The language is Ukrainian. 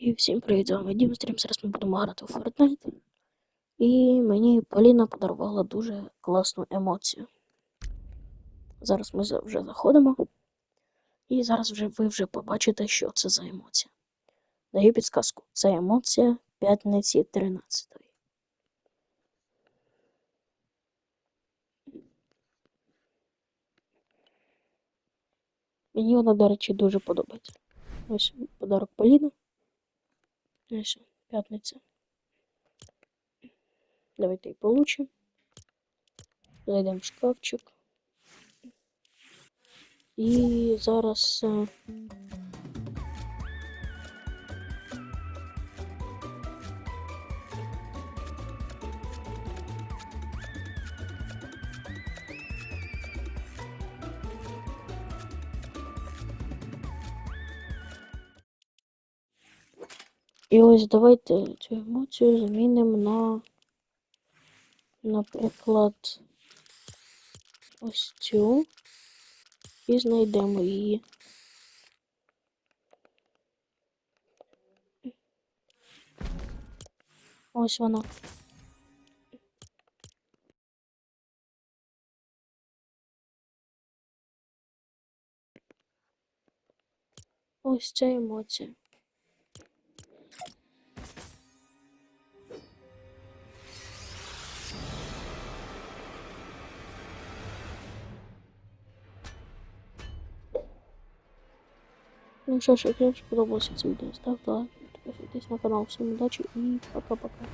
І всім привіт, з вами Дім Стрім. Зараз ми будемо грати у Fortnite. І мені Поліна подарувала дуже класну емоцію. Зараз ми вже заходимо. І зараз вже ви вже побачите, що це за емоція. Даю підсказку. Це емоція п'ятниці 13. Мені вона, до речі, дуже подобається. Ось подарок Поліни. Ось п'ятниця. Давайте і получимо. Зайдемо в шкафчик. І зараз. І ось давайте цю емоцію замінимо на, наприклад, ось цю. І знайдемо її. Ось вона. Ось ця емоція. Ну що ж, якщо сподобалося це відео, ставте лайк, підписуйтесь на канал. Всім удачі і пока-пока.